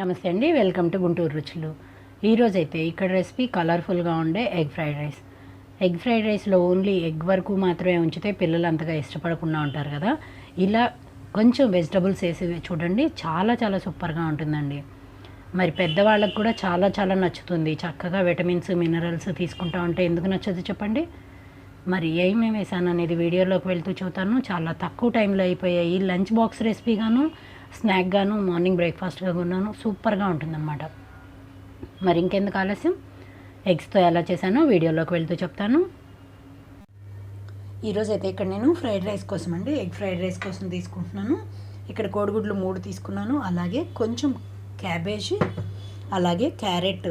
నమస్తే అండి welcome to Guntur రుచులు. ఈరోజు అయితే ఇక్కడ రెసిపీ కలర్ఫుల్గా ఉండే egg fried rice. Egg fried రైస్లో ఓన్లీ ఎగ్ వరకు మాత్రమే ఉంచితే పిల్లలు అంతగా ఇష్టపడకుండా ఉంటారు కదా. ఇలా కొంచెం వెజిటబుల్స్ వేసి చూడండి చాలా చాలా సూపర్గా ఉంటుందండి. మరి పెద్దవాళ్ళకు కూడా చాలా చాలా నచ్చుతుంది. చక్కగా విటమిన్స్ మినరల్స్ తీసుకుంటా ఉంటే ఎందుకు నచ్చదు చెప్పండి? మరి ఏమేమి వేసాను అనేది వీడియోలోకి వెళ్తూ చూతాను. చాలా తక్కువ టైంలో అయిపోయాయి లంచ్ బాక్స్ రెసిపీగాను స్నాక్గాను మార్నింగ్ బ్రేక్ఫాస్ట్గా కొన్నాను. సూపర్గా ఉంటుందన్నమాట. మరి ఇంకెందుకు ఆలస్యం? ఎగ్స్తో ఎలా చేశానో వీడియోలోకి వెళ్తూ చెప్తాను. ఈరోజు అయితే ఇక్కడ నేను ఫ్రైడ్ రైస్ కోసం అండి ఎగ్ ఫ్రైడ్ రైస్ కోసం తీసుకుంటున్నాను. ఇక్కడ కోడిగుడ్లు మూడు తీసుకున్నాను. అలాగే కొంచెం క్యాబేజీ అలాగే క్యారెట్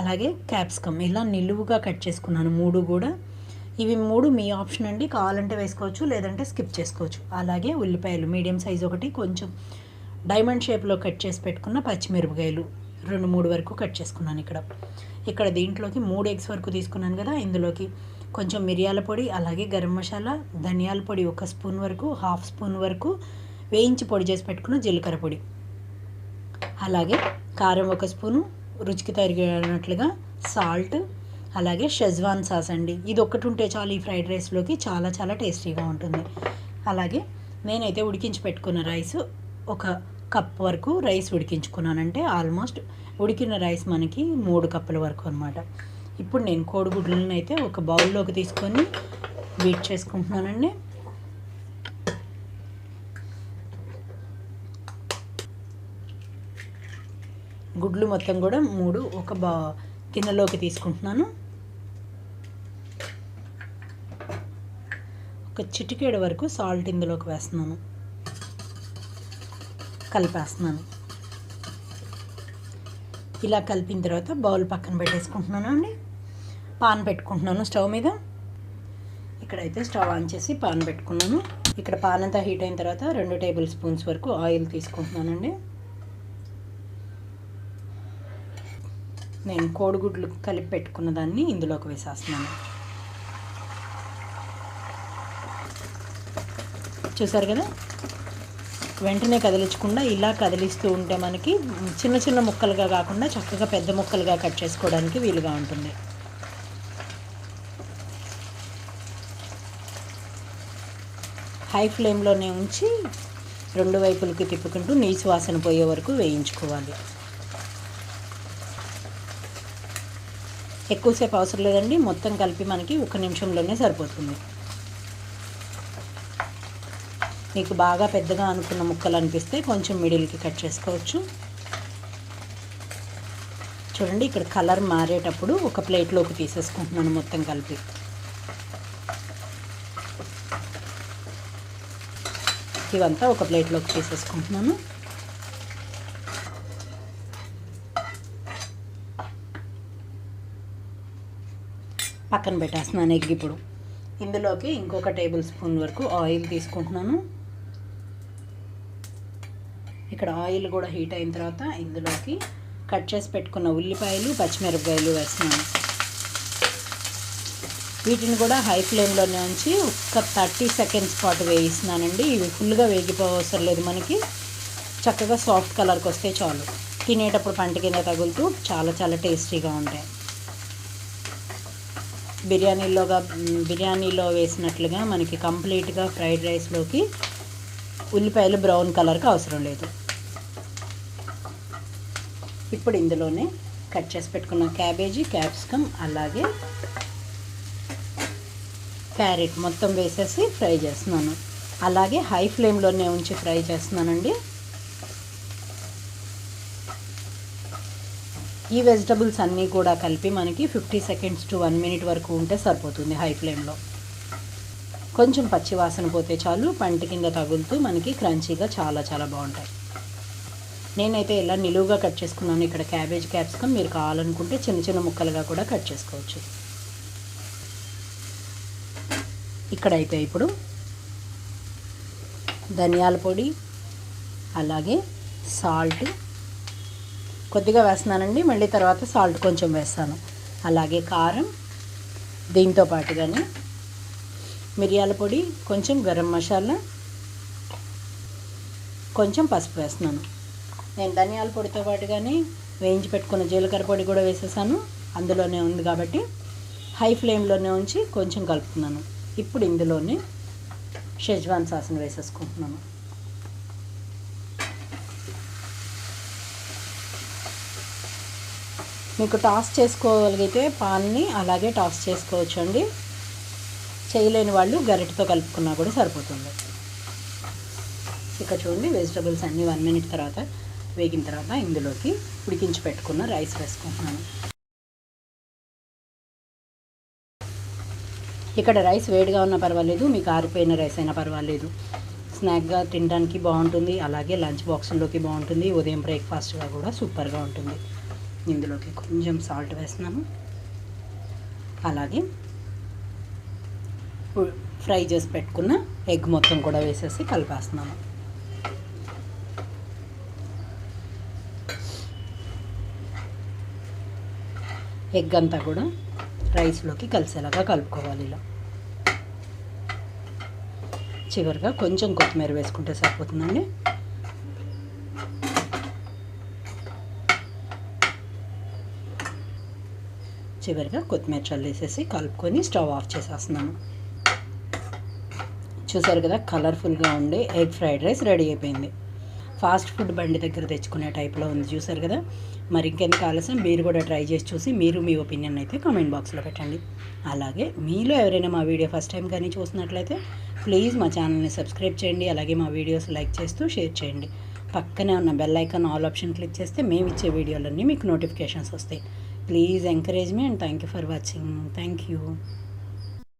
అలాగే క్యాప్సికమ్. ఇలా నిలువుగా కట్ చేసుకున్నాను మూడు కూడా. ఇవి మూడు మీ ఆప్షన్ అండి. కావాలంటే వేసుకోవచ్చు లేదంటే స్కిప్ చేసుకోవచ్చు. అలాగే ఉల్లిపాయలు మీడియం సైజ్ ఒకటి కొంచెం డైమండ్ షేప్లో కట్ చేసి పెట్టుకున్న పచ్చిమిరపకాయలు. రెండు మూడు వరకు కట్ చేసుకున్నాను ఇక్కడ. ఇక్కడ దీంట్లోకి మూడు ఎగ్స్ వరకు తీసుకున్నాను కదా ఇందులోకి కొంచెం మిరియాల పొడి అలాగే గరం మసాలా ధనియాల పొడి ఒక స్పూన్ వరకు హాఫ్ స్పూన్ వరకు వేయించి పొడి చేసి పెట్టుకున్న జీలకర్ర పొడి. అలాగే కారం ఒక స్పూను రుచికి తగినట్లుగా సాల్ట్ అలాగే షెజ్వాన్ సాస్ అండి. ఇది ఒక్కటి ఉంటే చాలు ఈ ఫ్రైడ్ రైస్లోకి చాలా చాలా టేస్టీగా ఉంటుంది. అలాగే నేనైతే ఉడికించి పెట్టుకున్న రైస్ ఒక కప్ వరకు రైస్ ఉడికించుకున్నానంటే ఆల్మోస్ట్ ఉడికిన రైస్ మనకి మూడు కప్పుల వరకు అనమాట ఇప్పుడు నేను కోడిగుడ్లను అయితే ఒక బౌల్లోకి తీసుకొని బీట్ చేసుకుంటున్నానండి. గుడ్లు మొత్తం కూడా మూడు ఒక బా గిన్నెలోకి తీసుకుంటున్నాను. ఒక చిటికేడు వరకు సాల్ట్ ఇందులోకి వేస్తున్నాను. కలిపేస్తున్నాను. ఇలా కలిపిన తర్వాత బౌల్ పక్కన పెట్టేసుకుంటున్నాను అండి. పాన్ పెట్టుకుంటున్నాను స్టవ్ మీద. ఇక్కడైతే స్టవ్ ఆన్ చేసి పాన్ పెట్టుకున్నాను. ఇక్కడ పాన్ అంతా హీట్ అయిన తర్వాత రెండు టేబుల్ స్పూన్స్ వరకు ఆయిల్ తీసుకుంటున్నానండి నేను కోడిగుడ్లు కలిపి పెట్టుకున్న దాన్ని ఇందులోకి వేసేస్తున్నాను. చూసారు కదా? వెంటనే కదిలించకుండా ఇలా కదిలిస్తూ ఉంటే మనకి చిన్న చిన్న ముక్కలుగా కాకుండా చక్కగా పెద్ద ముక్కలుగా కట్ చేసుకోవడానికి వీలుగా ఉంటుంది. హై ఫ్లేమ్లోనే ఉంచి రెండు వైపులకి తిప్పుకుంటూ నీసు వాసన పోయే వరకు వేయించుకోవాలి. ఎక్కువసేపు అవసరం లేదండి మొత్తం కలిపి మనకి ఒక నిమిషంలోనే సరిపోతుంది. మీకు బాగా పెద్దగా అనుకున్న ముక్కలు అనిపిస్తే కొంచెం మిడిల్కి కట్ చేసుకోవచ్చు. చూడండి ఇక్కడ కలర్ మారేటప్పుడు ఒక ప్లేట్లోకి తీసేసుకుంటున్నాను మొత్తం కలిపి. ఇవంతా ఒక ప్లేట్లోకి తీసేసుకుంటున్నాను. పక్కన పెట్టేస్తున్నాను ఎగ్ ఇప్పుడు ఇందులోకి ఇంకొక టేబుల్ స్పూన్ వరకు ఆయిల్ తీసుకుంటున్నాను. ఇక్కడ ఆయిల్ కూడా హీట్ అయిన తర్వాత ఇందులోకి కట్ చేసి పెట్టుకున్న ఉల్లిపాయలు పచ్చిమిరపకాయలు వేస్తున్నాను. వీటిని కూడా హై ఫ్లేమ్లోనే ఉంచి ఒక్క థర్టీ సెకండ్స్ పాటు వేయిస్తున్నానండి. ఇవి ఫుల్గా వేగిపోవసరం లేదు మనకి. చక్కగా సాఫ్ట్ కలర్కి వస్తే చాలు. తినేటప్పుడు పంట కింద తగులుతూ చాలా చాలా టేస్టీగా ఉంటాయి. బిర్యానీలోగా బిర్యానీలో వేసినట్లుగా మనకి కంప్లీట్గా ఫ్రైడ్ రైస్లోకి ఉల్లిపాయలు బ్రౌన్ కలర్కి అవసరం లేదు. ఇప్పుడు ఇందులోనే కట్ చేసి పెట్టుకున్న క్యాబేజీ క్యాప్సికమ్ అలాగే క్యారెట్ మొత్తం వేసేసి ఫ్రై చేస్తున్నాను. అలాగే హై ఫ్లేమ్లోనే ఉంచి ఫ్రై చేస్తున్నానండి. ఈ వెజిటబుల్స్ అన్నీ కూడా కలిపి మనకి fifty seconds to one minute వరకు ఉంటే సరిపోతుంది హై ఫ్లేమ్లో. కొంచెం పచ్చివాసన పోతే చాలు పంట కింద తగులుతూ మనకి క్రంచీగా చాలా చాలా బాగుంటాయి. నేనైతే ఇలా నిలువుగా కట్ చేసుకున్నాను. ఇక్కడ క్యాబేజ్ క్యాప్సికమ్ మీరు కావాలనుకుంటే చిన్న చిన్న ముక్కలుగా కూడా కట్ చేసుకోవచ్చు. ఇక్కడైతే ఇప్పుడు ధనియాల పొడి అలాగే సాల్ట్. కొద్దిగా వేస్తున్నానండి. మళ్ళీ తర్వాత సాల్ట్ కొంచెం వేస్తాను. అలాగే కారం దీంతో పాటుగానే మిరియాల పొడి కొంచెం గరం మసాలా కొంచెం పసుపు వేస్తున్నాను. నేను ధనియాల పొడితో పాటుగానే వేయించి పెట్టుకున్న జీలకర్ర పొడి కూడా వేసేసాను. అందులోనే ఉంది కాబట్టి హై ఫ్లేమ్లోనే ఉంచి కొంచెం కలుపుతున్నాను. ఇప్పుడు ఇందులోనే షెజ్వాన్ సాస్ని వేసేసుకుంటున్నాను. మీకు టాస్ చేసుకోగలిగితే పాన్ని అలాగే టాస్ చేసుకోవచ్చు అండి చేయలేని వాళ్ళు గరిటతో కలుపుకున్నా కూడా సరిపోతుంది. ఇక చూడండి వెజిటబుల్స్ అన్నీ వన్ మినిట్ తర్వాత వేగిన తర్వాత ఇందులోకి ఉడికించి పెట్టుకున్న రైస్ వేసుకుంటున్నాను. ఇక్కడ రైస్ వేడిగా ఉన్నా పర్వాలేదు మీకు ఆరిపోయిన రైస్ అయినా పర్వాలేదు. స్నాక్గా తినడానికి బాగుంటుంది అలాగే లంచ్ బాక్సుల్లోకి బాగుంటుంది ఉదయం బ్రేక్ఫాస్ట్గా కూడా సూపర్గా ఉంటుంది. ఇందులోకి కొంచెం సాల్ట్ వేస్తున్నాను. అలాగే ఫ్రై చేసి పెట్టుకున్న ఎగ్ మొత్తం కూడా వేసేసి కలిపేస్తున్నాను. ఎగ్ అంతా కూడా రైస్లోకి కలిసేలాగా కలుపుకోవాలి ఇలా. చివరిగా కొంచెం కొత్తిమీర వేసుకుంటే సరిపోతుందండి. చివరిగా కొత్తిమీర చల్లేసేసి కలుపుకొని స్టవ్ ఆఫ్ చేసేస్తున్నాను. చూసారు కదా కలర్ఫుల్గా ఉండే ఎగ్ ఫ్రైడ్ రైస్ రెడీ అయిపోయింది. ఫాస్ట్ ఫుడ్ బండి దగ్గర తెచ్చుకునే టైప్లో ఉంది చూసారు కదా. మరి ఇంకెందుకు ఆలస్యం? మీరు కూడా ట్రై చేసి చూసి మీరు మీ ఒపీనియన్ అయితే కామెంట్ బాక్స్లో పెట్టండి. అలాగే మీలో ఎవరైనా మా వీడియో ఫస్ట్ టైం కానీ చూసినట్లయితే ప్లీజ్ మా ఛానల్ని సబ్స్క్రైబ్ చేయండి. అలాగే మా వీడియోస్ లైక్ చేస్తూ షేర్ చేయండి. పక్కనే ఉన్న bell icon all option click చేస్తే మేము ఇచ్చే వీడియోలన్నీ మీకు నోటిఫికేషన్స్ వస్తాయి. Please encourage me and thank you for watching thank you